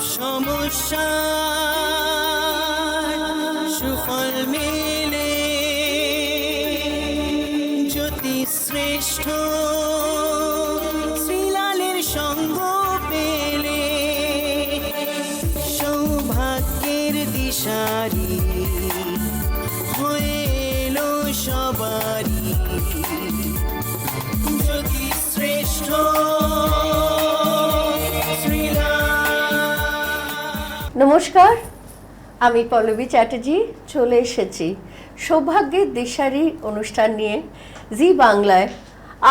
সমস্যা। নমস্কার আমি পল্লবী চ্যাটার্জি চলে এসেছি সৌভাগ্যের দিশারি অনুষ্ঠান নিয়ে জি বাংলায়।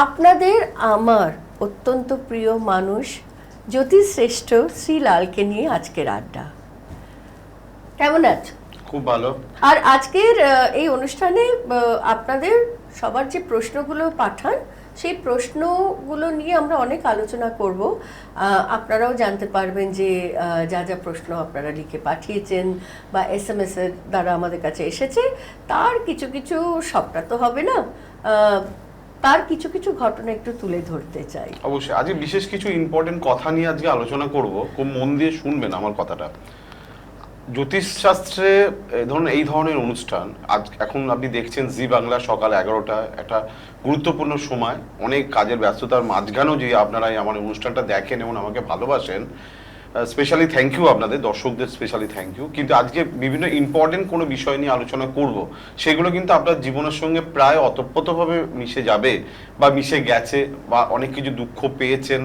আপনাদের আমার অত্যন্ত প্রিয় মানুষ জ্যোতিশ্রেষ্ঠ শ্রীলালকে নিয়ে আজকের আড্ডা। কেমন আছো? খুব ভালো। আর আজকের এই অনুষ্ঠানে আপনাদের সবার যে প্রশ্নগুলো পাঠান সেই প্রশ্নগুলো নিয়ে আমরা অনেক আলোচনা করব। আপনারাও জানতে পারবেন যে যা যা প্রশ্ন আপনারা লিখে পাঠিয়েছেন বা এস এম এস এর দ্বারা আমাদের কাছে এসেছে, তার কিছু কিছু সবটা তো হবে না। তার কিছু কিছু ঘটনা একটু তুলে ধরতে চাই। অবশ্যই। আজকে বিশেষ কিছু ইম্পর্টেন্ট কথা নিয়ে আজকে আলোচনা করব। খুব মন দিয়ে শুনবেন আমার কথাটা। জ্যোতিষশাস্ত্রে ধরুন এই ধরনের অনুষ্ঠান, আজ এখন আপনি দেখছেন জি বাংলা সকাল এগারোটা, একটা গুরুত্বপূর্ণ সময়। অনেক কাজের ব্যস্ততার মাঝখানেও যে আপনারা আমার অনুষ্ঠানটা দেখেন এবং আমাকে ভালোবাসেন স্পেশালি থ্যাংক ইউ আপনাদের, দর্শকদের স্পেশালি থ্যাংক ইউ কিন্তু আজকে বিভিন্ন ইম্পর্টেন্ট কোনো বিষয় নিয়ে আলোচনা করব, সেগুলো কিন্তু আপনার জীবনের সঙ্গে প্রায় অতপ্রতভাবে মিশে যাবে বা মিশে গেছে বা অনেক কিছু দুঃখ পেয়েছেন।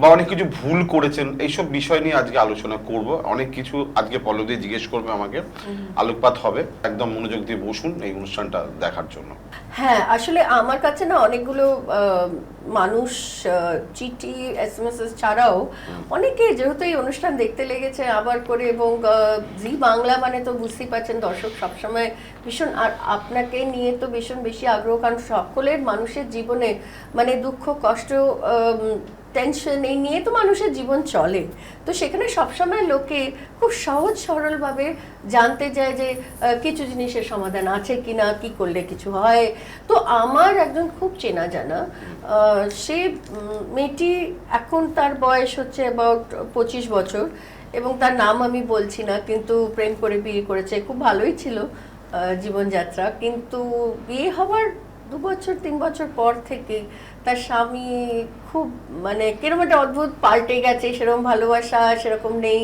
বা অনেক কিছু ভুল করেছেন এইসব বিষয় নিয়ে আজকে আলোচনা করব। অনেক কিছু আজকে পল্লবী জিজ্ঞেস করবে আমাকে। আলোকপাত হবে। একদম মনোযোগ দিয়ে বসুন এই অনুষ্ঠানটা দেখার জন্য। হ্যাঁ আসলে আমার কাছে না অনেকগুলো মানুষ চিঠি এস এম এস ছাড়াও অনেকে যেহেতু এই অনুষ্ঠান দেখতে লেগেছে আবার করে এবং জি বাংলা মানে তো বুঝতেই পারছেন দর্শক সবসময় ভীষণ আর আপনাকে নিয়ে তো ভীষণ বেশি আগ্রহ কারণ সকলের মানুষের জীবনে মানে দুঃখ কষ্ট টেনশন এই নিয়ে তো মানুষের জীবন চলে। তো সেখানে সবসময় লোকে খুব সহজ সরলভাবে জানতে চায় যে কিছু জিনিসের সমাধান আছে কি না কি করলে কিছু হয়। তো আমার একজন খুব চেনা জানা সে মেয়েটি এখন তার বয়স হচ্ছে অ্যাবাউট পঁচিশ বছর এবং তার নাম আমি বলছি না, কিন্তু প্রেম করে বিয়ে করেছে। খুব ভালোই ছিল জীবনযাত্রা। কিন্তু বিয়ে হওয়ার দু বছর, তিন বছর পর থেকে তার স্বামী খুব মানে কীরকম একটা অদ্ভুত পাল্টে গেছে, সেরকম ভালোবাসা, সেরকম নেই,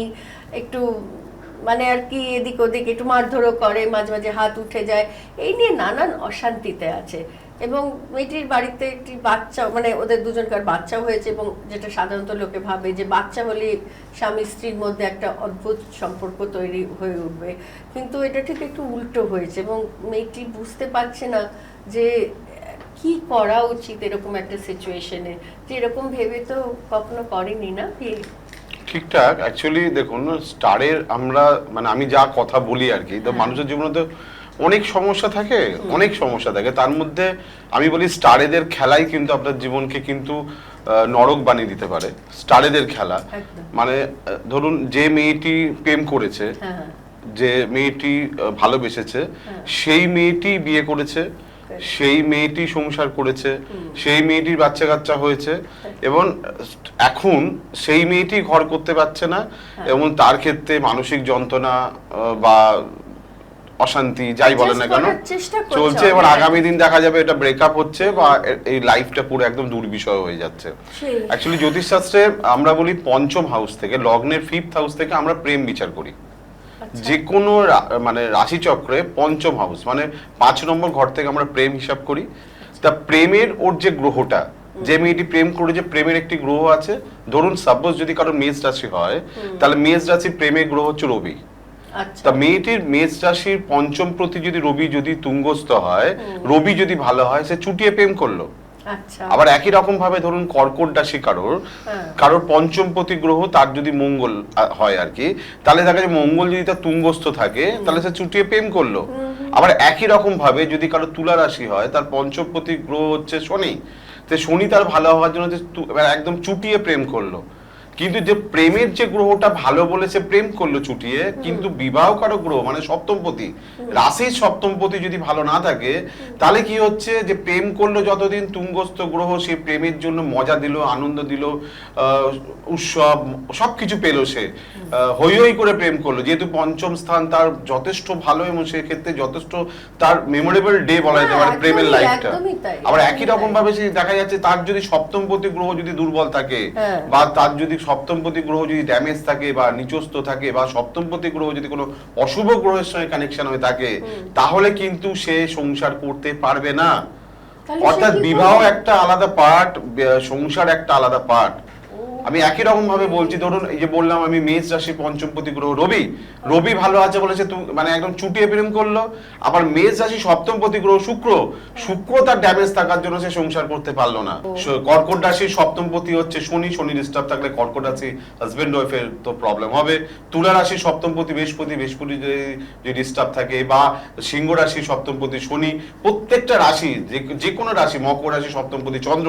একটু মানে আর কি এদিক ওদিক একটু মারধরও করে, মাঝে মাঝে হাত উঠে যায়। এই নিয়ে নানান অশান্তিতে আছে এবং মেয়েটির বাড়িতে একটি বাচ্চা মানে ওদের দুজনকার বাচ্চাও হয়েছে এবং যেটা সাধারণত লোকে ভাবে যে বাচ্চা হলে স্বামী স্ত্রীর মধ্যে একটা অদ্ভুত সম্পর্ক তৈরি হয়ে উঠবে। কিন্তু এটা ঠিক একটু উল্টো হয়েছে এবং মেয়েটি বুঝতে পারছে না যে কি করা উচিত এরকম একটা সিচুয়েশনে যে এরকম ভেবে তো কখনো করেনি না ঠিকঠাক অ্যাকচুয়ালি দেখুন স্টারের আমরা মানে আমি যা কথা বলি আর কি তো মানুষের জীবনে তো অনেক সমস্যা থাকে অনেক সমস্যা থাকে। তার মধ্যে আমি বলি স্টারেদের খেলাই কিন্তু আপনার জীবনকে কিন্তু নরক বানিয়ে দিতে পারে। স্টারেদের খেলা। মানে ধরুন যে মেয়েটি প্রেম করেছে হ্যাঁ। হ্যাঁ যে মেয়েটি ভালোবেসেছে সেই মেয়েটি বিয়ে করেছে সেই মেয়েটি সংসার করেছে সেই মেয়েটির বাচ্চা কাচ্চা হয়েছে এবং এখন সেই মেয়েটি ঘর করতে পারছে না এবং তার ক্ষেত্রে মানসিক যন্ত্রণা বা অশান্তি যাই বলেন না কেন চলছে। এবার আগামী দিন দেখা যাবে এটা ব্রেকআপ হচ্ছে বা এই লাইফটা পুরো একদম দুর্বিষয় হয়ে যাচ্ছে। অ্যাকচুয়ালি জ্যোতিষশাস্ত্রে আমরা বলি পঞ্চম হাউস থেকে লগ্নের ফিফথ হাউস থেকে আমরা প্রেম বিচার করি। যে কোনো মানে রাশিচক্রে পঞ্চম হাউস মানে পাঁচ নম্বর ঘর থেকে আমরা প্রেম হিসাব করি। তা প্রেমের ওর যে গ্রহটা যে মেয়েটি প্রেম করে যে প্রেমের একটি গ্রহ আছে ধরুন সাপোজ যদি কারও মেষ রাশি হয় তাহলে মেষ রাশির প্রেমের গ্রহ হচ্ছে রবি। আচ্ছা। তা মেয়েটির মেষ রাশির পঞ্চম প্রতি যদি রবি যদি তুঙ্গস্থ হয় রবি যদি ভালো হয় সে চুটিয়ে প্রেম করল। আচ্ছা আবার একই রকম ভাবে ধরুন কর্কট রাশি কারোর হ্যাঁ। কারোর পঞ্চম প্রতি গ্রহ তার যদি মঙ্গল হয় আর কি তাহলে দেখা যায় মঙ্গল যদি তার তুঙ্গস্থ থাকে তাহলে সে চুটিয়ে প্রেম করল। আবার একই রকম ভাবে যদি কারও তুলা রাশি হয় তার পঞ্চম প্রতি গ্রহ হচ্ছে শনি তো শনি তার ভালো হওয়ার জন্য এবার একদম চুটিয়ে প্রেম করল। কিন্তু যে প্রেমের যে গ্রহটা ভালো বলে সে প্রেম করল চুটিয়ে কিন্তু বিবাহ কারও গ্রহ মানে সপ্তমপতি রাশির সপ্তমপতি যদি ভালো না থাকে তাহলে কি হচ্ছে যে প্রেম করল যতদিন তুঙ্গস্থ গ্রহ সে প্রেমের জন্য মজা দিল আনন্দ দিল উৎসব সবকিছু পেল সে হই হই করে প্রেম করল। যেহেতু পঞ্চম স্থান তার যথেষ্ট ভালো এবং সেক্ষেত্রে যথেষ্ট তার মেমোরেবল ডে বলা যেতে পারে হ্যাঁ, প্রেমের লাইফটা আবার একই রকম ভাবে সে দেখা যাচ্ছে তার যদি সপ্তমপতি গ্রহ যদি দুর্বল থাকে হ্যাঁ। বা তার যদি সপ্তমপতি গ্রহ যদি ড্যামেজ থাকে বা নিচস্থ থাকে বা সপ্তমপতি গ্রহ যদি কোনো অশুভ গ্রহের সঙ্গে কানেকশন হয়ে থাকে তাহলে কিন্তু সে সংসার করতে পারবে না। অর্থাৎ বিবাহ একটা আলাদা পার্ট সংসার একটা আলাদা পার্ট আমি একই রকম ভাবে বলছি ধরুন এই যে বললাম আমি মেষ রাশি পঞ্চমপতি গ্রহ রবি রবি ভালো আছে বলেছে তুমি মানে একদম চুটিয়ে প্রেম করল আবার মেষ রাশি সপ্তমপতি গ্রহ শুক্র শুক্র তার ড্যামেজ থাকার জন্য সে সংসার করতে পারল না। কর্কট রাশির সপ্তমপতি হচ্ছে শনি শনি ডিস্টার্ব থাকলে কর্কট রাশি হাজবেন্ড ওয়াইফের তো প্রবলেম হবে। তুলা রাশির সপ্তমপতি বৃহস্পতি বৃহস্পতি যদি ডিস্টার্ব থাকে বা সিংহ রাশির সপ্তমপতি শনি প্রত্যেকটা রাশি যে- যে কোনো রাশি মকর রাশি সপ্তমপতি চন্দ্র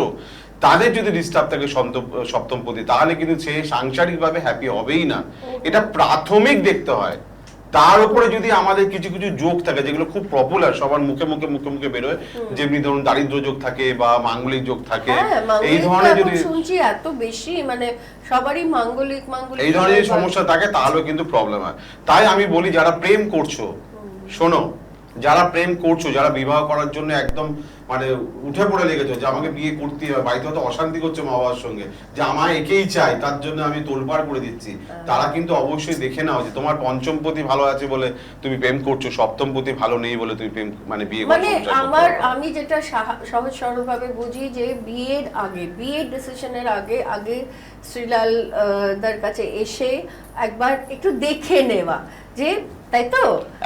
তাদের যদি ডিস্টার্ব থাকে সপ্তম- সপ্তমপতি তাহলে কিন্তু সে সাংসারিকভাবে হ্যাপি হবেই না। এটা প্রাথমিক দেখতে হয়। তার উপরে যদি আমাদের কিছু কিছু যোগ থাকে যেগুলো খুব পপুলার সবার মুখে মুখে মুখে মুখে বেরোয় যেমনি ধরুন দারিদ্র যোগ থাকে বা মাঙ্গলিক যোগ থাকে হ্যাঁ এই ধরনের যদি শুনছি এত বেশি মানে সবারই মাঙ্গলিক মাঙ্গলিক এই ধরনের সমস্যা থাকে তাহলেও কিন্তু প্রবলেম হয়। তাই আমি বলি যারা প্রেম করছ শোনো যারা প্রেম করছ যারা বিবাহ করার জন্য একদম মানে উঠে পড়ে লেগেছো যে আমাকে বিয়ে করতে হবে বাড়িতে হয়তো অশান্তি করছে মা বাবার সঙ্গে যে আমার একেই চাই তার জন্য আমি তোলপাড় করে দিচ্ছি। তারা কিন্তু অবশ্যই দেখে নাও যে তোমার পঞ্চমপতি ভালো আছে বলে তুমি প্রেম করছ সপ্তমপতি ভালো নেই বলে তুমি প্রেম মানে বিয়ে মানে আমার আমি যেটা সাহা- সহজ সরল ভাবে বুঝি যে বিয়ের আগে বিয়ের ডিসিশনের আগে আগে শ্রীলাল দার কাছে এসে একবার একটু দেখে নেওয়া যে তাই তো?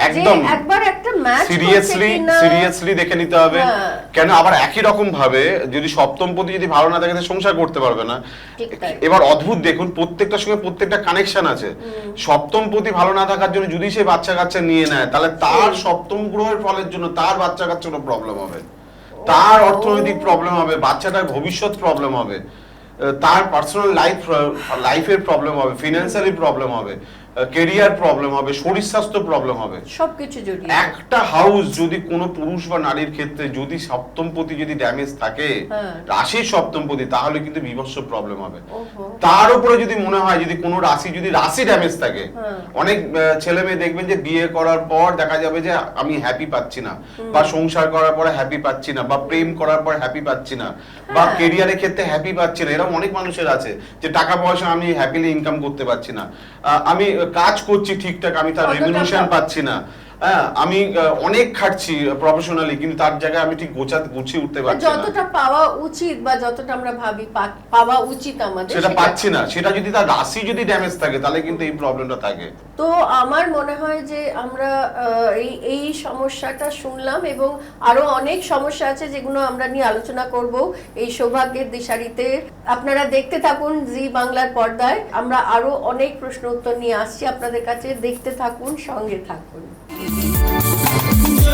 একদম। একবার একটা ম্যাচ সিরিয়াসলি সিরিয়াসলি দেখে নিতে হবে। হ্যাঁ। কেন আবার একই রকম ভাবে যদি সপ্তম পতি যদি ভালো না থাকে সংসার করতে পারবে না। এবার অদ্ভুত দেখুন প্রত্যেকটার সঙ্গে প্রত্যেকটা কানেকশন আছে। সপ্তম পতি ভালো না থাকার জন্য যদি সে বাচ্চা কাচ্চা নিয়ে নেয় তাহলে তার সপ্তম গ্রহের ফলের জন্য তার বাচ্চা কাচ্চারও প্রবলেম হবে। তার অর্থনৈতিক প্রবলেম হবে বাচ্চাটার ভবিষ্যৎ প্রবলেম হবে তার পার্সোনাল লাইফ লাইফের প্রবলেম হবে ফিনান্সিয়ালি প্রবলেম হবে। কেরিয়ার প্রবলেম হবে শরীর স্বাস্থ্য প্রবলেম হবে সবকিছু জড়িয়ে একটা হাউস যদি কোনো পুরুষ বা নারীর ক্ষেত্রে যদি সপ্তমপতি যদি ড্যামেজ থাকে হ্যাঁ। রাশির সপ্তমপতি তাহলে কিন্তু বিভৎস প্রবলেম হবে তার উপরে যদি মনে হয় যদি কোনো রাশি যদি রাশি ড্যামেজ থাকে হ্যাঁ। অনেক ছেলে মেয়ে দেখবেন যে বিয়ে করার পর দেখা যাবে যে আমি হ্যাপি পাচ্ছি না বা সংসার করার পরে হ্যাপি পাচ্ছি না বা প্রেম করার পর হ্যাপি পাচ্ছি না বা হ্যাঁ। কেরিয়ারের ক্ষেত্রে হ্যাপি পাচ্ছি না এরকম অনেক মানুষের আছে যে টাকা পয়সা আমি হ্যাপিলি ইনকাম করতে পারছি না আমি কাজ করছি ঠিকঠাক আমি তার কতটা পাচ্ছি না। হ্যাঁ আমি অনেক খাটছি প্রফেশনালি কিন্তু তার জায়গায় আমি ঠিক গোছা গুছিয়ে উঠতে পারছি না। যতটা পাওয়া উচিত বা যতটা আমরা ভাবি পাওয়া উচিত আমাদের সেটা পাচ্ছি না। সেটা যদি তার রাশি যদি ড্যামেজ থাকে তাহলে কিন্তু এই প্রবলেমটা থাকে। তো আমার মনে হয় যে আমরা এই এই সমস্যাটা শুনলাম এবং আরও অনেক সমস্যা আছে যেগুলো আমরা নিয়ে আলোচনা করব এই সৌভাগ্যের দিশারিতে। আপনারা দেখতে থাকুন জি বাংলার পর্দায়। আমরা আরও অনেক প্রশ্ন উত্তর নিয়ে আসছি। আপনাদের কাছে দেখতে থাকুন সঙ্গে থাকুন।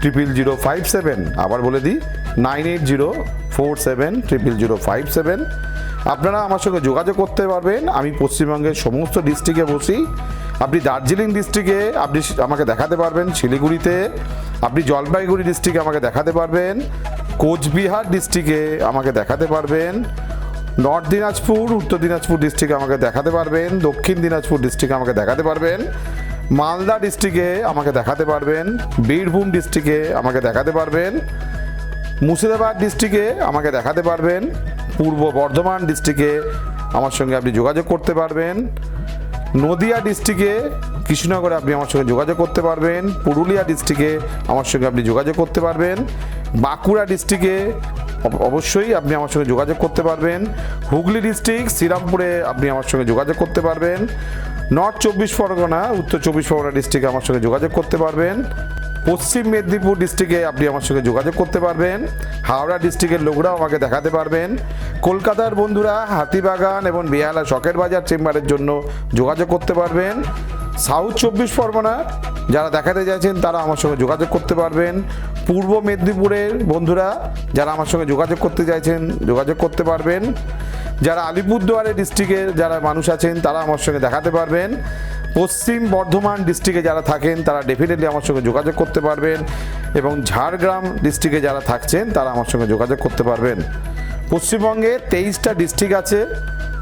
triple zero five seven আবার বলে দিই nine eight zero four seven triple zero five seven আপনারা আমার সঙ্গে যোগাযোগ করতে পারবেন। আমি পশ্চিমবঙ্গের সমস্ত ডিস্ট্রিক্টে বসি। আপনি দার্জিলিং ডিস্ট্রিক্টে আপনি আমাকে দেখাতে পারবেন শিলিগুড়িতে। আপনি জলপাইগুড়ি ডিস্ট্রিক্টে আমাকে দেখাতে পারবেন। কোচবিহার ডিস্ট্রিক্টে আমাকে দেখাতে পারবেন। নর্থ দিনাজপুর, উত্তর দিনাজপুর ডিস্ট্রিক্টে আমাকে দেখাতে পারবেন। দক্ষিণ দিনাজপুর ডিস্ট্রিক্টে আমাকে দেখাতে পারবেন। মালদা ডিস্ট্রিক্টে আমাকে দেখাতে পারবেন, বীরভূম ডিস্ট্রিক্টে আমাকে দেখাতে পারবেন, মুর্শিদাবাদ ডিস্ট্রিক্টে আমাকে দেখাতে পারবেন, পূর্ব বর্ধমান ডিস্ট্রিক্টে আমার সঙ্গে আপনি যোগাযোগ করতে পারবেন, নদিয়া ডিস্ট্রিক্টে কৃষ্ণনগরে আপনি আমার সঙ্গে যোগাযোগ করতে পারবেন, পুরুলিয়া ডিস্ট্রিক্টে আমার সঙ্গে আপনি যোগাযোগ করতে পারবেন, বাঁকুড়া ডিস্ট্রিক্টে অবশ্যই আপনি আমার সঙ্গে যোগাযোগ করতে পারবেন, হুগলি ডিস্ট্রিক্ট শ্রীরামপুরে আপনি আমার সঙ্গে যোগাযোগ করতে পারবেন নর্থ চব্বিশ পরগনা, উত্তর চব্বিশ পরগনা ডিস্ট্রিক্টে আমার সঙ্গে যোগাযোগ করতে পারবেন, পশ্চিম মেদিনীপুর ডিস্ট্রিক্টে আপনি আমার সঙ্গে যোগাযোগ করতে পারবেন, হাওড়া ডিস্ট্রিক্টের লোকরাও আমাকে দেখাতে পারবেন, কলকাতার বন্ধুরা হাতিবাগান এবং বেহালা শখের বাজার চেম্বারের জন্য যোগাযোগ করতে পারবেন সাউথ চব্বিশ পরগনা, যারা দেখাতে চাইছেন তারা আমার সঙ্গে যোগাযোগ করতে পারবেন। পূর্ব মেদিনীপুরের বন্ধুরা, যারা আমার সঙ্গে যোগাযোগ করতে চাইছেন, যোগাযোগ করতে পারবেন। যারা আলিপুরদুয়ারে ডিস্ট্রিক্টের যারা মানুষ আছেন, তারা আমার সঙ্গে দেখাতে পারবেন। পশ্চিম বর্ধমান ডিস্ট্রিক্টে যারা থাকেন, তারা ডেফিনেটলি আমার সঙ্গে যোগাযোগ করতে পারবেন। এবং ঝাড়গ্রাম ডিস্ট্রিক্টে যারা থাকছেন, তারা আমার সঙ্গে যোগাযোগ করতে পারবেন। পশ্চিমবঙ্গে তেইশটা ডিস্ট্রিক্ট আছে।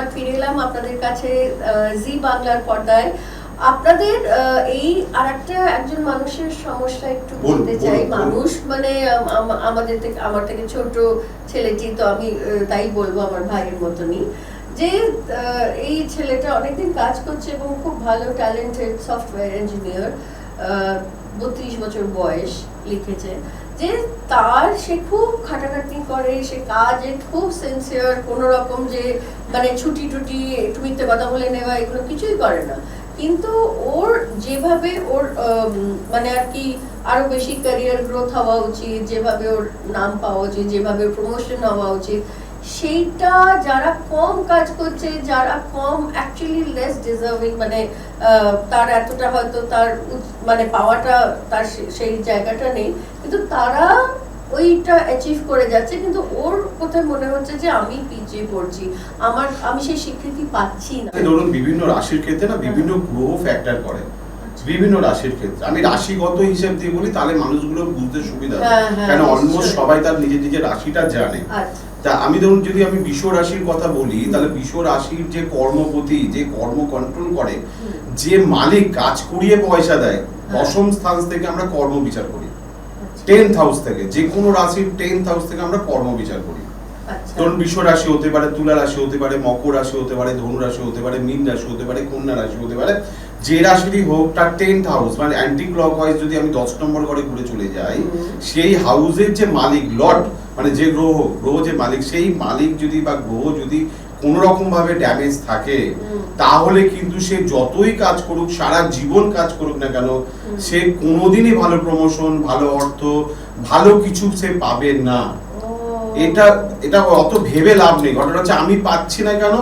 আবার ফিরে এলাম আপনাদের কাছে জি বাংলার পর্দায়। আপনাদের এই আর একটা একজন মানুষের সমস্যা একটু বলতে চাই। মানুষ মানে আম- আম- আমাদের থেকে আমার থেকে ছোট ছেলেটি তো আমি তাই বলব আমার ভাইয়ের মতনই যে এই ছেলেটা অনেকদিন কাজ করছে এবং খুব ভালো ট্যালেন্টেড সফটওয়্যার ইঞ্জিনিয়ার বত্রিশ বছর বয়স লিখেছে। যে তার সে খুব খাটাখাটনি করে, সে কাজে খুব সিনসিয়ার কোনো রকম যে মানে ছুটি টুটি, একটু মিথ্যে কথা বলে নেওয়া, এগুলো কিছুই করে না। কিন্তু ওর যেভাবে ওর মানে আর কি আরও বেশি ক্যারিয়ার গ্রোথ হওয়া উচিত, যেভাবে ওর নাম পাওয়া উচিত, যেভাবে প্রমোশন হওয়া উচিত সেইটা যারা কম কাজ করছে যারা কম অ্যাকচুয়ালি লেস ডিজার্ভিং মানে তার এতটা হয়তো তার মানে পাওয়াটা তার সেই জায়গাটা নেই। কিন্তু তারা ওইটা অ্যাচিভ করে যাচ্ছে। কিন্তু ওর কোথায় মনে হচ্ছে যে আমি পিছিয়ে পড়ছি। আমার আমি সেই স্বীকৃতি পাচ্ছি না। ধরুন বিভিন্ন রাশির ক্ষেত্রে না বিভিন্ন গ্রহ ফ্যাক্টর করে। বিভিন্ন রাশির ক্ষেত্রে। আমি রাশিগত হিসেব দিয়ে বলি তাহলে মানুষগুলো বুঝতে সুবিধা হয়। হ্যাঁ, হ্যাঁ, কেন অলমোস্ট সবাই তার নিজের নিজের রাশিটা জানে। আচ্ছা। তা আমি ধরুন যদি আমি বিশ্ব রাশির কথা বলি তাহলে বিশ্ব রাশির যে কর্মপতি যে কর্ম কন্ট্রোল করে যে মালিক কাজ করিয়ে পয়সা দেয় দশম স্থান থেকে আমরা কর্ম বিচার করি। টেন্থ হাউস থেকে যে কোনো রাশির টেন্থ হাউস থেকে আমরা কর্ম বিচার করি। ধরুন বিশ্ব রাশি হতে পারে তুলা রাশি হতে পারে মকর রাশি হতে পারে ধনু রাশি হতে পারে মীন রাশি হতে পারে কন্যা রাশি হতে পারে যে রাশিরই হোক তার টেন্থ হাউস মানে অ্যান্টি ক্লক ওয়াইজ যদি আমি দশ নম্বর করে ঘুরে চলে যাই সেই হাউসের যে মালিক লর্ড মানে যে গ্রহ গ্রহ যে মালিক সেই মালিক যদি বা গ্রহ যদি কোন রকম ভাবে ড্যামেজ থাকে তাহলে কিন্তু সে যতই কাজ করুক সারা জীবন কাজ করুক না কেন সে কোনোদিনই ভালো প্রমোশন ভালো অর্থ ভালো কিছু সে পাবে না। এটা এটা অত ভেবে লাভ নেই। ঘটনা হচ্ছে আমি পাচ্ছি না কেন?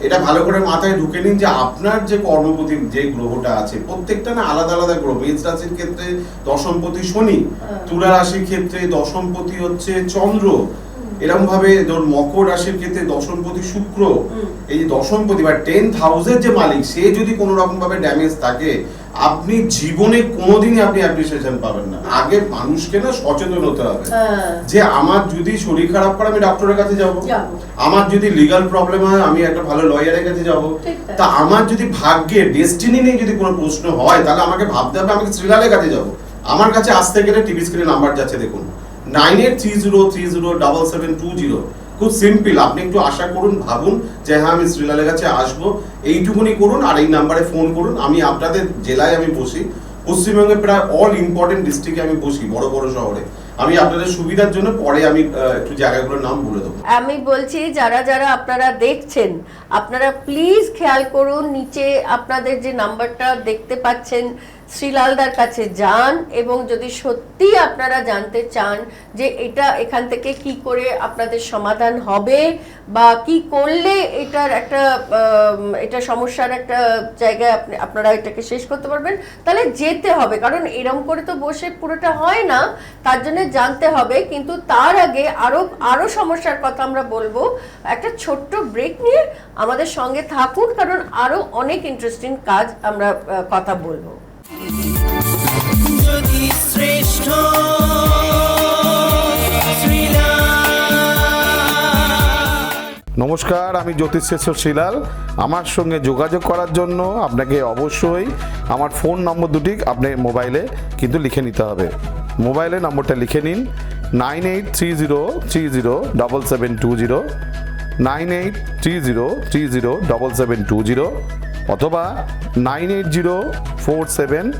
এটা ভালো করে মাথায় ঢুকে নিন যে আপনার যে কর্মপতি যে গ্রহটা আছে প্রত্যেকটা না আলাদা আলাদা গ্রহ। মেষ রাশির ক্ষেত্রে দশমপতি শনি হ্যাঁ। তুলা রাশির ক্ষেত্রে দশমপতি হচ্ছে চন্দ্র। এরকম ভাবে ধর মকর রাশির ক্ষেত্রে দশমপতি শুক্র। এই যে দশমপতি বা টেন্থ হাউসের যে মালিক সে যদি কোনো রকম ভাবে ড্যামেজ থাকে আপনি জীবনে কোনোদিনই আপনি অ্যাপ্রিসিয়েশন পাবেন না। আগে মানুষকে না সচেতন হতে হবে। হ্যাঁ। যে আমার যদি শরীর খারাপ করে আমি ডক্টরের কাছে যাব। আমার যদি লিগাল প্রবলেম হয় আমি একটা ভালো লয়ারের কাছে যাব। তা আমার যদি ভাগ্যে ডেস্টিনি নিয়ে যদি কোনো প্রশ্ন হয় তাহলে আমাকে ভাবতে হবে আমাকে শ্রীলালের কাছে যাব। আমার কাছে আসতে গেলে টিভি স্ক্রিনে নাম্বার যাচ্ছে দেখুন। Nine eight three zero three zero double seven two zero খুব সিম্পল, আপনি একটু আশা করুন, ভাবুন যে হ্যাঁ আমি শ্রীলালের কাছে আসব। এইটুকুনি করুন আর এই নাম্বারে ফোন করুন। আমি আপনাদের জেলায় আমি বসি। পশ্চিমবঙ্গে প্রায় অল ইম্পর্টেন্ট ডিস্ট্রিক্টে আমি বসি, বড় বড় শহরে। আমি আপনাদের সুবিধার জন্য পরে আমি একটু জায়গাগুলোর নাম বলে দেবো। আমি বলছি, যারা যারা আপনারা দেখছেন, আপনারা প্লিজ খেয়াল করুন, নিচে আপনাদের যে নাম্বারটা দেখতে পাচ্ছেন শ্রীলালদার কাছে যান এবং যদি সত্যি আপনারা জানতে চান যে এটা এখান থেকে কি করে আপনাদের সমাধান হবে বা কি করলে এটার একটা এটা সমস্যার একটা জায়গায় আপনি, আপনারা এটাকে শেষ করতে পারবেন, তাহলে যেতে হবে। কারণ এরম করে তো বসে পুরোটা হয় না, তার জন্য জানতে হবে। কিন্তু তার আগে আরও আরও সমস্যার কথা আমরা বলব। একটা ছোট্ট ব্রেক নিয়ে আমাদের সঙ্গে থাকুন, কারণ আরও অনেক ইন্টারেস্টিং কাজ আমরা কথা বলব। নমস্কার, আমি জ্যোতিষেশ্বর শিলাল আমার সঙ্গে যোগাযোগ করার জন্য আপনাকে অবশ্যই আমার ফোন নম্বর দুটি আপনি মোবাইলে কিন্তু লিখে নিতে হবে। মোবাইলে নম্বরটা লিখে নিন। Nine eight three zero three zero double seven two zero. Nine eight three zero three zero double seven two zero. অথবা nine eight zero four seven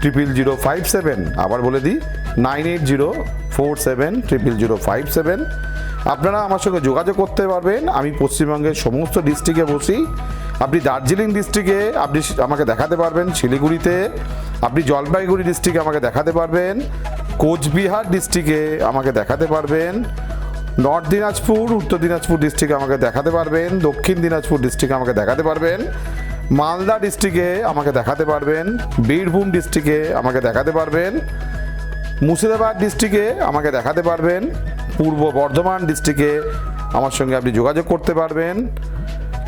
triple zero five seven, আবার বলে দিই, nine eight zero four seven triple zero five seven. আপনারা আমার সঙ্গে যোগাযোগ করতে পারবেন। আমি পশ্চিমবঙ্গের সমস্ত ডিস্ট্রিক্টে বসি। আপনি দার্জিলিং ডিস্ট্রিক্টে আপনি আমাকে দেখাতে পারবেন। শিলিগুড়িতে, আপনি জলপাইগুড়ি ডিস্ট্রিক্টে আমাকে দেখাতে পারবেন। কোচবিহার ডিস্ট্রিক্টে আমাকে দেখাতে পারবেন। নর্থ দিনাজপুর, উত্তর দিনাজপুর ডিস্ট্রিক্টে আমাকে দেখাতে পারবেন। দক্ষিণ দিনাজপুর ডিস্ট্রিক্টে আমাকে দেখাতে পারবেন। মালদা ডিস্ট্রিক্টে আমাকে দেখাতে পারবেন, বীরভূম ডিস্ট্রিক্টে আমাকে দেখাতে পারবেন, মুর্শিদাবাদ ডিস্ট্রিক্টে আমাকে দেখাতে পারবেন, পূর্ব বর্ধমান ডিস্ট্রিক্টে আমার সঙ্গে আপনি যোগাযোগ করতে পারবেন।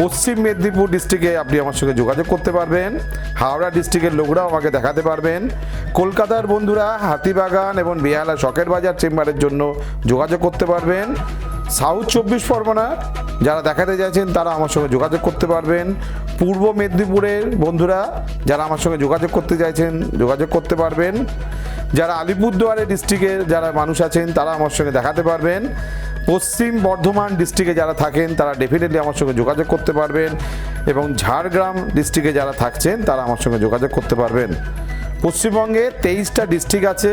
পশ্চিম মেদিনীপুর ডিস্ট্রিক্টে আপনি আমার সঙ্গে যোগাযোগ করতে পারবেন, হাওড়া ডিস্ট্রিক্টের লোকরাও আমাকে দেখাতে পারবেন। কলকাতার বন্ধুরা হাতিবাগান এবং বেহালা শখের বাজার চেম্বারের জন্য যোগাযোগ করতে পারবেন। সাউথ চব্বিশ পরগনা, যারা দেখাতে চাইছেন তারা আমার সঙ্গে যোগাযোগ করতে পারবেন। পূর্ব মেদিনীপুরের বন্ধুরা, যারা আমার সঙ্গে যোগাযোগ করতে চাইছেন, যোগাযোগ করতে পারবেন। যারা আলিপুরদুয়ারে ডিস্ট্রিক্টের যারা মানুষ আছেন, তারা আমার সঙ্গে দেখাতে পারবেন। পশ্চিম বর্ধমান ডিস্ট্রিক্টে যারা থাকেন, তারা ডেফিনেটলি আমার সঙ্গে যোগাযোগ করতে পারবেন। এবং ঝাড়গ্রাম ডিস্ট্রিক্টে যারা থাকছেন, তারা আমার সঙ্গে যোগাযোগ করতে পারবেন। পশ্চিমবঙ্গে তেইশটা ডিস্ট্রিক্ট আছে।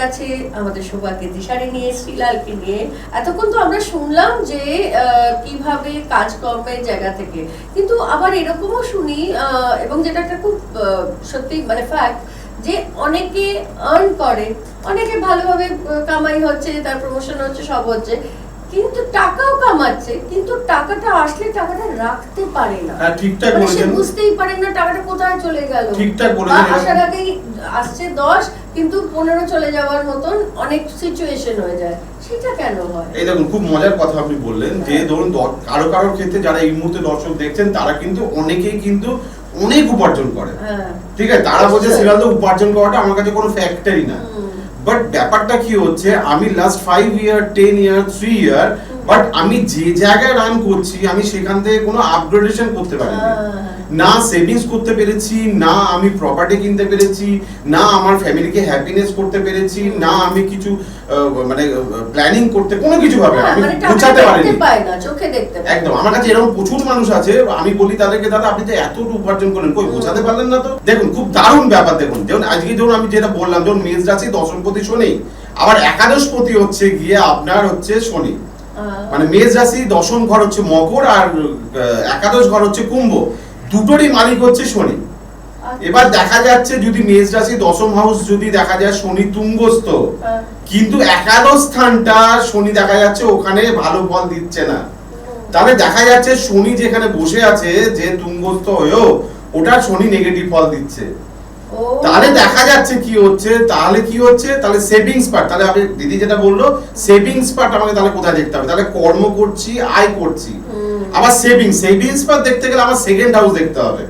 কাছে আমাদের সৌভাগ্য দিশারি নিয়ে শ্রীলালকে নিয়ে। এতক্ষণ তো আমরা শুনলাম যে কীভাবে কাজকর্মের জায়গা থেকে। কিন্তু আবার এরকমও শুনি এবং যেটা একটা খুব সত্যি মানে ফ্যাক্ট যে অনেকে আর্ন করে, অনেকে ভালোভাবে কামাই হচ্ছে, তার প্রমোশন হচ্ছে, সব হচ্ছে। কিন্তু টাকাও কামাচ্ছে কিন্তু টাকাটা আসলে টাকাটা রাখতে পারে না। হ্যাঁ, ঠিকঠাক মানে সে বলেছেন। বুঝতেই পারে না টাকাটা কোথায় চলে গেল। ঠিকঠাক বলেছেন, বা এরকম- আসার আগেই আসছে দশ কিন্তু পনেরো চলে যাওয়ার মতন অনেক সিচুয়েশন হয়ে যায়। সেটা কেন হয়? এই দেখুন খুব মজার কথা আপনি বললেন যে ধরুন দ- কারও ক্ষেত্রে যারা এই মুহূর্তে দর্শক দেখছেন তারা কিন্তু অনেকেই কিন্তু অনেক উপার্জন করে। হ্যাঁ। ঠিক আছে? তারা বলছে নিশ্চয়ই। সিরিয়াল উপার্জন করাটা আমার কাছে কোনো ফ্যাক্টরি না। বাট ব্যাপারটা কি হচ্ছে? আমি last five year ten year three year but আমি যে জায়গায় রান করছি আমি সেখান থেকে কোনো আপগ্রেডেশন করতে পারিনি। হ্যাঁ। না সেভিংস করতে পেরেছি না আমি প্রপার্টি কিনতে পেরেছি না আমার ফ্যামিলিকে হ্যাপিনেস করতে পেরেছি না আমি কিছু মানে প্ল্যানিং করতে কোনো কিছু ভাবে হ্যাঁ, আমি মানে বোঝাতে পারিনি। একদম আমার কাছে এরকম প্রচুর মানুষ আছে আমি বলি তাদেরকে দাদা আপনি তো এতটুকু উপার্জন করেন কই বোঝাতে পারলেন না তো? দেখুন খুব দারুণ ব্যাপার দেখুন। যেমন আজকে ধরুন আমি যেটা বললাম যেমন মেষ রাশি দশমপতি শনি আবার একাদশপতি হচ্ছে গিয়ে আপনার হচ্ছে শনি। মানে মেষ রাশি দশম ঘর হচ্ছে মকর আর একাদশ ঘর হচ্ছে কুম্ভ দুটোরই মালিক হচ্ছে শনি আচ্ছা। এবার দেখা যাচ্ছে যদি মেষ রাশি দশম হাউস যদি দেখা যায় শনি তুঙ্গস্থ। কিন্তু একাদশ স্থানটা শনি দেখা যাচ্ছে ওখানে ভালো ফল দিচ্ছে না তাহলে দেখা যাচ্ছে শনি যেখানে বসে আছে যে তুঙ্গস্থ হয়েও ওটা শনি নেগেটিভ ফল দিচ্ছে তাহলে দেখা যাচ্ছে কি হচ্ছে তাহলে কি হচ্ছে? তাহলে সেভিংস পার্ট তাহলে আপনি দিদি যেটা বলল সেভিংস পার্ট আমাকে তাহলে কোথায় দেখতে হবে? তাহলে কর্ম করছি আয় করছি। আবার সেভিংস সেভিংস পার্ট দেখতে গেলে আমার সেকেন্ড হাউস দেখতে হবে।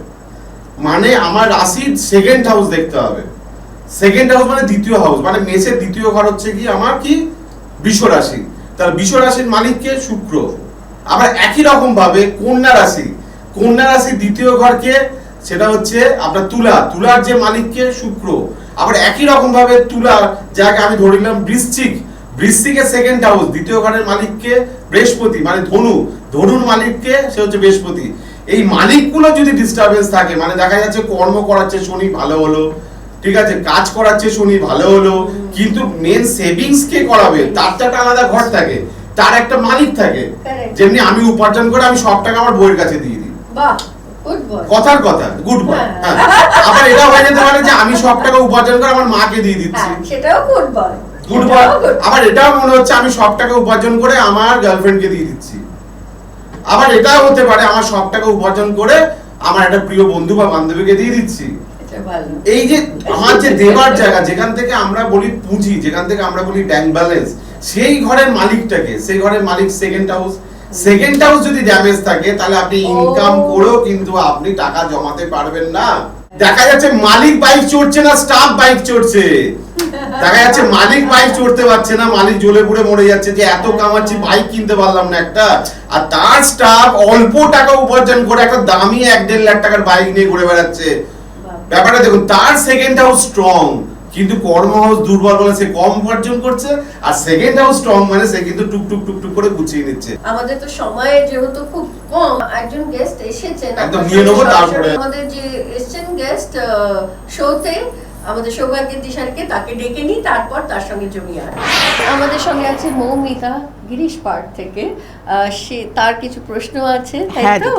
মানে আমার রাশির সেকেন্ড হাউস দেখতে হবে। সেকেন্ড হাউস মানে দ্বিতীয় হাউস মানে মেসের দ্বিতীয় ঘর হচ্ছে কি? আমার কি? বৃষ রাশি। তার বৃষ রাশির মালিক কে? শুক্র। আবার একই রকম ভাবে কন্যা রাশি। কন্যা রাশির দ্বিতীয় ঘরকে সেটা হচ্ছে আপনার তুলা। তুলার যে মালিককে শুক্র আবার একই রকম ভাবে তুলার যাকে আমি ধরে নিলাম বৃশ্চিক। বৃশ্চিকের সেকেন্ড হাউস দ্বিতীয় ঘরের মালিককে বৃহস্পতি মানে ধনু। ধনুর মালিককে সে হচ্ছে বৃহস্পতি। এই মালিকগুলো যদি ডিস্টারবেন্স থাকে মানে দেখা যাচ্ছে কর্ম করাচ্ছে শনি ভালো হলো ঠিক আছে কাজ করাচ্ছে শনি ভালো হলো কিন্তু মেন সেভিংস কে করাবে? তার তো একটা আলাদা ঘর থাকে তার একটা মালিক থাকে। যেমনি আমি উপার্জন করে আমি সব টাকা আমার বইয়ের কাছে দিয়ে দিই। কথার কথা গুড বয় হ্যাঁ। আবার এটা হয়ে যেতে পারে যে আমি সব টাকা উপার্জন করে আমার মাকে দিয়ে দিচ্ছি। হ্যাঁ সেটাও গুড বয় গুড বয় আবার এটাও মনে হচ্ছে আমি সব টাকা উপার্জন করে আমার গার্লফ্রেন্ডকে দিয়ে দিচ্ছি। আবার এটাও হতে পারে আমার সব টাকা উপার্জন করে আমার একটা প্রিয় বন্ধু বা বান্ধবীকে দিয়ে দিচ্ছি। এই যে আমার যে দেবার জায়গা যেখান থেকে আমরা বলি পুঁজি যেখান থেকে আমরা বলি ব্যাংক ব্যালেন্স সেই ঘরের মালিকটাকে সেই ঘরের মালিক সেকেন্ড হাউস সেকেন্ড হাউস যদি ড্যামেজ থাকে তাহলে আপনি ইনকাম করেও কিন্তু আপনি টাকা জমাতে পারবেন না। দেখা যাচ্ছে মালিক বাইক চড়ছে না স্টাফ বাইক চড়ছে। দেখা যাচ্ছে মালিক বাইক চড়তে পারছে না মালিক জ্বলে পুড়ে মরে যাচ্ছে যে এত কামাচ্ছি বাইক কিনতে পারলাম না একটা। আর তার স্টাফ অল্প টাকা উপার্জন করে একটা দামি এক দেড় লাখ টাকার বাইক নিয়ে ঘুরে বেড়াচ্ছে। ব্যাপারটা দেখুন তার সেকেন্ড হাউস স্ট্রং কিন্তু কর্ম হাউস দুর্বল বলে সে কম উপার্জন করছে আর সেকেন্ড হাউস স্ট্রং মানে সে কিন্তু টুক টুক টুক টুক করে গুছিয়ে নিচ্ছে আমাদের তো সময় যেহেতু খুব কম একজন গেস্ট এসেছেন একদম নিয়ে নেব তারপরে। আমাদের যে এসেছেন গেস্ট শোতে আমাদের সৌভাগ্যের দিশারকে তাকে ডেকে নিই তারপর তার সঙ্গে জমিয়ে আনি। আমাদের সঙ্গে আছে মৌমিতা গিরিশ পার্ক থেকে। আহ, সে তার কিছু প্রশ্ন আছে তাই হ্যাঁ, তো?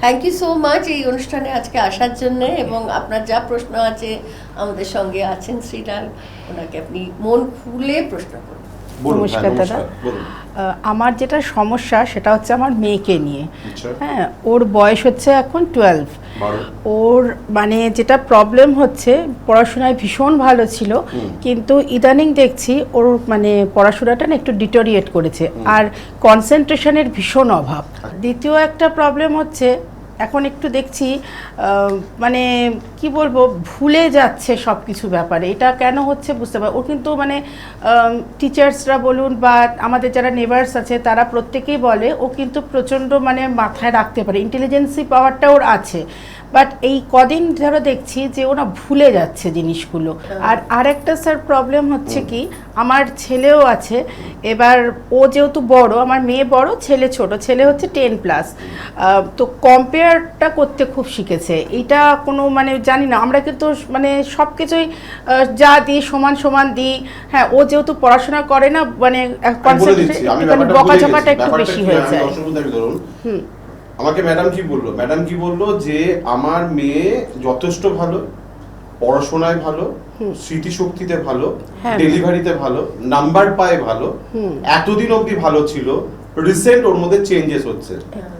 থ্যাংক ইউ সো মাচ এই অনুষ্ঠানে আজকে আসার জন্য এবং আপনার যা প্রশ্ন আছে আমাদের সঙ্গে আছেন শ্রীলাল ওনাকে আপনি মন খুলে প্রশ্ন করুন। নমস্কার হ্যাঁ, দাদা। নমস্কার। আহ, আমার যেটা সমস্যা সেটা হচ্ছে আমার মেয়েকে নিয়ে। আচ্ছা। হ্যাঁ ওর বয়স হচ্ছে এখন টুয়েলভ ওর মানে যেটা প্রবলেম হচ্ছে পড়াশোনায় ভীষণ ভালো ছিল কিন্তু ইদানিং দেখছি ওর মানে পড়াশোনাটা না একটু ডিটোরিয়েট করেছে। আর কনসেন্ট্রেশনের ভীষণ অভাব। দ্বিতীয় একটা প্রবলেম হচ্ছে এখন একটু দেখছি মানে কি বলব, ভুলে যাচ্ছে সব কিছু ব্যাপারে। এটা কেন হচ্ছে বুঝতে পার, ও কিন্তু মানে টিচার্সরা বলুন বা আমাদের যারা নেবার্স আছে, তারা প্রত্যেকেই বলে, ও কিন্তু প্রচণ্ড মানে মাথায় রাখতে পারে। ইন্টেলিজেন্সি পাওয়ারটা ওর আছে। বাট এই কদিন ধরো দেখছি যে ওরা ভুলে যাচ্ছে জিনিসগুলো। আর আরেকটা স্যার প্রবলেম হচ্ছে কি আমার ছেলেও আছে এবার ও যেহেতু বড় আমার মেয়ে বড় ছেলে ছোট ছেলে হচ্ছে টেন প্লাস তো কম্পেয়ারটা করতে খুব শিখেছে। এটা কোনো মানে জানি না আমরা কিন্তু মানে সব কিছুই যা দিই সমান সমান দিই। হ্যাঁ ও যেহেতু পড়াশোনা করে না মানে ভুলে বকাঝকাটা একটু বেশি হয়ে যায়। আমাকে ম্যাডাম কি বলল? ম্যাডাম কি বলল যে আমার মেয়ে যথেষ্ট ভালো পড়াশোনায় ভালো স্মৃতিশক্তিতে ভালো হ্যাঁ। ডেলিভারিতে ভালো নাম্বার পায় ভালো এতদিন অবধি ভালো ছিল রিসেন্ট ওর মধ্যে চেঞ্জেস হচ্ছে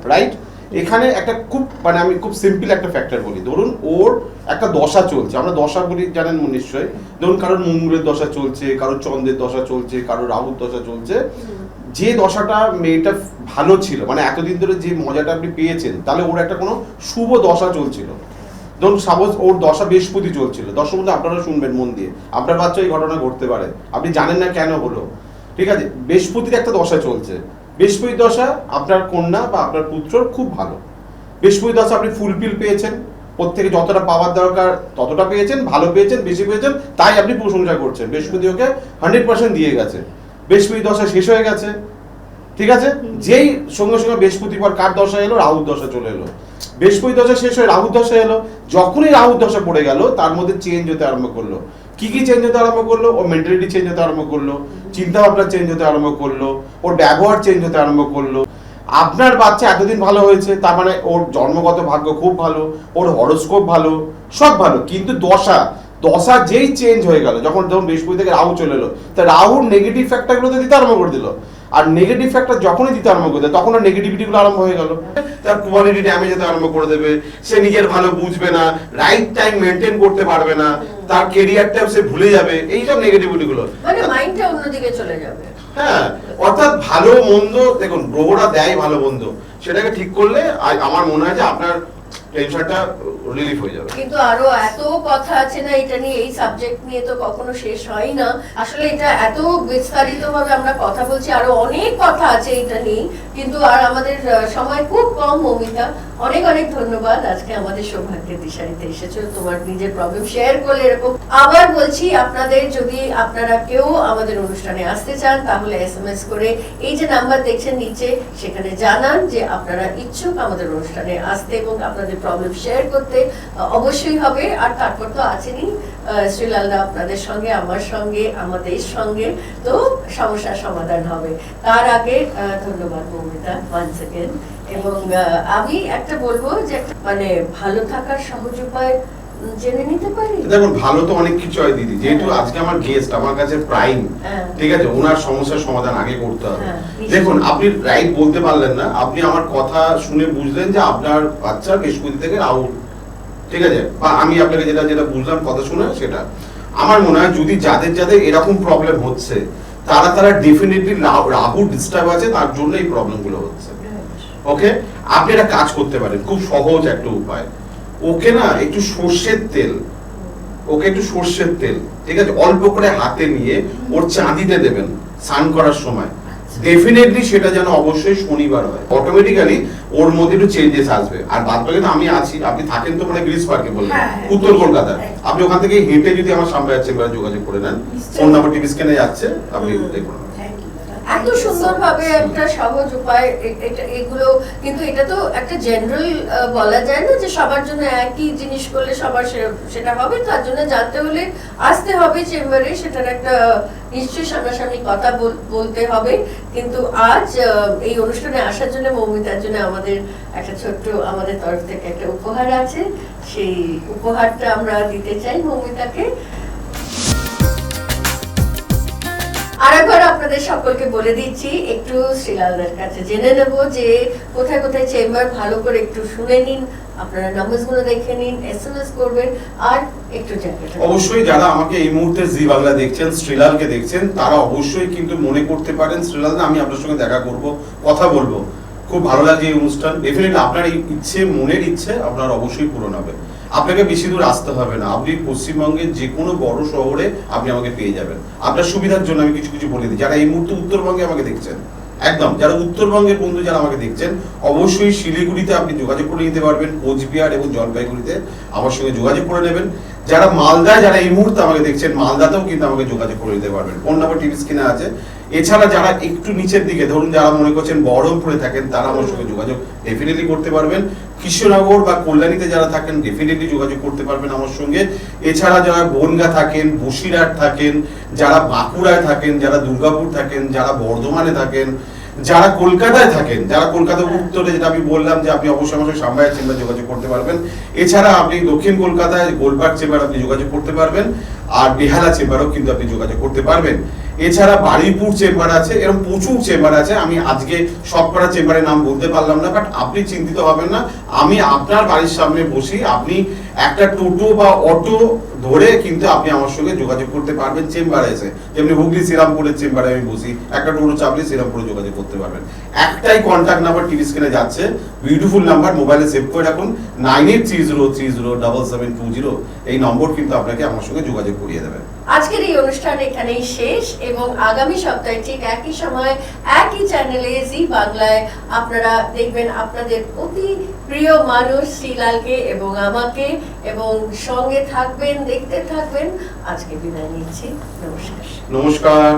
রাইট এখানে একটা খুব মানে আমি খুব সিম্পল একটা ফ্যাক্টর বলি। ধরুন ওর একটা দশা চলছে আমরা দশা বলি জানেন নিশ্চয়ই ধরুন কারোর মঙ্গলের দশা চলছে কারোর চন্দ্রের দশা চলছে কারোর রাহুর দশা চলছে যে দশাটা মেয়েটা ভালো ছিল মানে এতদিন ধরে যে মজাটা আপনি পেয়েছেন, তাহলে ওর একটা কোনো শুভ দশা চলছিল। ধরুন সাপোজ ওর দশা বৃহস্পতি চলছিল দশার মধ্যে আপনারা শুনবেন মন দিয়ে। আপনার বাচ্চা এই ঘটনা ঘটতে পারে। আপনি জানেন না কেন হলো। ঠিক আছে? বৃহস্পতির একটা দশা চলছে। বৃহস্পতি দশা আপনার কন্যা বা আপনার পুত্রর খুব ভালো। বৃহস্পতি দশা আপনি ফুলফিল পেয়েছেন। প্রত্যেকে যতটা পাওয়ার দরকার ততটা পেয়েছেন, ভালো পেয়েছেন, বেশি পেয়েছেন, তাই আপনি প্রশংসা করছেন। বৃহস্পতি ওকে হান্ড্রেড পার্সেন্ট দিয়ে গেছে। বৃহস্পতি দশা শেষ হয়ে গেছে। ঠিক আছে? যেই সঙ্গে সঙ্গে বৃহস্পতিবার কার দশা এলো? রাহুর দশা চলে এলো। বৃহস্পতি দশা শেষ হয়ে রাহুর দশা এলো। যখনই রাহুর দশা পড়ে গেল তার মধ্যে চেঞ্জ হতে আরম্ভ করল। কি কি চেঞ্জ হতে আরম্ভ করল? ওর মেন্টালিটি চেঞ্জ হতে আরম্ভ করল। চিন্তা ভাবনা চেঞ্জ হতে আরম্ভ করল। ওর ব্যবহার চেঞ্জ হতে আরম্ভ করল। আপনার বাচ্চা এতদিন ভালো হয়েছে তার মানে ওর জন্মগত ভাগ্য খুব ভালো ওর হরস্কোপ ভালো সব ভালো। কিন্তু দশা দশা যেই চেঞ্জ হয়ে গেল যখন যখন বৃহস্পতি থেকে রাহু চলে এলো তা রাহুর নেগেটিভ ফ্যাক্টরগুলো তো দিতে আরম্ভ করে দিল। আর নেগেটিভ ফ্যাক্টর যখনই দিতে আরম্ভ করে দেয় তখন ওর নেগেটিভিটিগুলো আরম্ভ হয়ে গেল। তার কোয়ালিটি ড্যামেজ হতে আরম্ভ করে দেবে। সে নিজের ভালো বুঝবে না রাইট টাইম মেনটেন করতে পারবে না তার কেরিয়ারটাও সে ভুলে যাবে এইসব নেগেটিভিটিগুলো মানে মাইন্ডটা অন্যদিকে চলে যাবে। হ্যাঁ অর্থাৎ ভালো মন্দ দেখুন গ্রহরা দেয় ভালো মন্দ। সেটাকে ঠিক করলে আমার মনে হয় যে আপনার টেনশনটা রিলিফ হয়ে যাবে। কিন্তু আরও এত কথা আছে না, এটা নিয়ে, এই সাবজেক্ট নিয়ে তো কখনো শেষ হয় না। আসলে এটা এত বিস্তারিত ভাবে আমরা কথা বলছি, আরও অনেক কথা আছে এটা নিয়ে। কিন্তু আর আমাদের সময় খুব কম অনেক অনেক ধন্যবাদ। আজকে আমাদের সৌভাগ্যের দিশারিতে এসেছ। তোমার নিজের প্রবলেম শেয়ার করলে এরকম। আবার বলছি, আপনাদের যদি আপনারা কেউ আমাদের অনুষ্ঠানে আসতে চান, তাহলে এসএমএস করে এই যে নাম্বার দেখছেন নিচে, সেখানে জানান যে আপনারা ইচ্ছুক আমাদের অনুষ্ঠানে আসতে এবং আপনাদের প্রবলেম শেয়ার করতে অবশ্যই হবে। আর তারপর তো আছেনই শ্রীলালদা আপনাদের সঙ্গে, আমার সঙ্গে, আমাদের সঙ্গে। তো সমস্যার সমাধান হবে। তার আগে ধন্যবাদ মৌমিতা ওয়ান সেকেন্ড এবং আমি একটা বলব যে মানে ভালো থাকার সহজ উপায় জেনে নিতে পারি? দেখুন ভালো তো অনেক কিছু হয় দিদি। যেহেতু আজকে আমার গেস্ট আমার কাছে প্রাইম হ্যাঁ। ঠিক আছে? ওনার সমস্যার সমাধান আগে করতে হবে। হ্যাঁ, দেখুন আপনি রাইট বলতে পারলেন না। আপনি আমার কথা শুনে বুঝলেন যে আপনার বাচ্চা কেশকুদি থেকে রাহুল ঠিক আছে? বা আমি আপনাকে যেটা যেটা বুঝলাম কথা শুনে সেটা। আমার মনে হয় যদি যাদের যাদের এরকম প্রবলেম হচ্ছে তারা তারা ডেফিনেটলি রাহু ডিস্টার্ব আছে তার জন্য এই প্রবলেমগুলো হচ্ছে। ওকে আপনি একটা কাজ করতে পারেন খুব সহজ একটা উপায়। ওকে না একটু সর্ষের তেল ওকে একটু সর্ষের তেল ঠিক আছে? অল্প করে হাতে নিয়ে ওর চাঁদিতে দেবেন স্নান করার সময়। ডেফিনেটলি সেটা যেন অবশ্যই শনিবার হয়। অটোমেটিক্যালি ওর মধ্যে একটু চেঞ্জেস আসবে। আর বাদ বাকি তো আমি আছি আপনি থাকেন তো মানে গ্রিস পার্কে বললেন। হ্যাঁ, হ্যাঁ। উত্তর কলকাতায় আপনি ওখান থেকে হেঁটে যদি আমার সামনে যাচ্ছে যোগাযোগ করে নেন। ফোন নাম্বার টিভি স্ক্যানে যাচ্ছে আপনি দেখুন। এত সুন্দরভাবে একটা সহজ উপায় এগুলো, কিন্তু এটা তো একটা জেনারেল বলা যায় না যে সবার জন্য একই জিনিস করলে সবার সেটা হবে, তার জন্য জানতে হলে আসতে হবে চেম্বারে, সেটার একটা নিশ্চয়ই সামনাসামনি কথা বলতে হবে। কিন্তু আজ এই অনুষ্ঠানে আসার জন্য মৌমিতার জন্য আমাদের একটা ছোট্ট, আমাদের তরফ থেকে একটা উপহার আছে। সেই উপহারটা আমরা দিতে চাই মৌমিতাকে। আপনাদের সকলকে বলে দিচ্ছি, একটু শ্রীলালদার কাছে জেনে নেব যে কোথায় কোথায় চেম্বার, ভালো করে একটু শুনে নিন, আপনারা দেখে নিন এসএমএস করবেন, আর একটু অবশ্যই যারা আমাকে এই মুহূর্তে জি বাংলা দেখছেন, শ্রীলালকে দেখছেন, তারা অবশ্যই কিন্তু মনে করতে পারেন, শ্রীলাল আমি আপনার সঙ্গে দেখা করব, কথা বলব। খুব ভালো লাগছে এই অনুষ্ঠান। ডেফিনেটলি আপনার ইচ্ছে, মনের ইচ্ছে আপনার অবশ্যই পূরণ হবে। আপনাকে বেশি দূর আসতে হবে না। আপনি পশ্চিমবঙ্গের যে কোনো বড় শহরে আপনি আমাকে পেয়ে যাবেন। আপনার সুবিধার জন্য আমি কিছু কিছু বলে দিই। যারা এই মুহূর্তে উত্তরবঙ্গে আমাকে দেখছেন, একদম, যারা উত্তরবঙ্গের বন্ধু যারা আমাকে দেখছেন, অবশ্যই শিলিগুড়িতে আপনি যোগাযোগ করে নিতে পারবেন, কোচবিহার এবং জলপাইগুড়িতে আমার সঙ্গে যোগাযোগ করে নেবেন। যারা মালদায় যারা এই মুহূর্তে আমাকে দেখছেন, মালদাতেও কিন্তু আমাকে যোগাযোগ করে নিতে পারবেন। ফোন নাম্বার টিভি স্ক্রিনে আছে। এছাড়া যারা একটু নিচের দিকে, ধরুন যারা মনে করছেন বহরমপুরে থাকেন, তারা আমার সঙ্গে যোগাযোগ ডেফিনেটলি করতে পারবেন। কৃষ্ণনগর বা কল্যাণীতে যারা থাকেন ডেফিনেটলি যোগাযোগ করতে পারবেন আমার সঙ্গে। এছাড়া যারা বনগা থাকেন, বসিরহাট থাকেন, যারা বাঁকুড়ায় থাকেন, যারা দুর্গাপুর থাকেন, যারা বর্ধমানে থাকেন, যারা কলকাতায় থাকেন, যারা কলকাতা উত্তরে, যেটা আমি বললাম যে আপনি অবশ্যই আমার সামবাই চেম্বার যোগাযোগ করতে পারবেন। এছাড়া আপনি দক্ষিণ কলকাতায় গোলপার্ক চেম্বার আপনি যোগাযোগ করতে পারবেন, আর বেহালা চেম্বারও কিন্তু আপনি যোগাযোগ করতে পারবেন। এছাড়া বারুইপুর চেম্বার আছে এরকম প্রচুর চেম্বার আছে, আমি আজকে সবকটা চেম্বারের নাম বলতে পারলাম না বাট আপনি চিন্তিত হবেন না, আমি আপনার বাড়ির সামনে বসি, আপনি একটা টোটো বা অটো ধরে কিন্তু আপনি আমার সঙ্গে যোগাযোগ করতে পারবেন চেম্বারে এসে। যেমনি হুগলি শ্রীরামপুরের চেম্বারে আমি বসি, একটা টোটো চাপলে শ্রীরামপুরে যোগাযোগ করতে পারবেন। একটাই কন্ট্যাক্ট নাম্বার টিভি স্ক্রিনে যাচ্ছে বিউটিফুল নাম্বার মোবাইলে সেভ করে রাখুন nine eight three zero three zero double seven two zero এই নম্বর কিন্তু আপনাকে আমার সঙ্গে যোগাযোগ করিয়ে দেবে। আজকের এই অনুষ্ঠান এখানেই শেষ এবং আগামী সপ্তাহে ঠিক একই সময় একই চ্যানেলে জি বাংলায় আপনারা দেখবেন আপনাদের অতি প্রিয় মানুষ শ্রীলালকে এবং আমাকে এবং সঙ্গে থাকবেন দেখতে থাকবেন। আজকে বিদায় নিচ্ছি। নমস্কার। নমস্কার।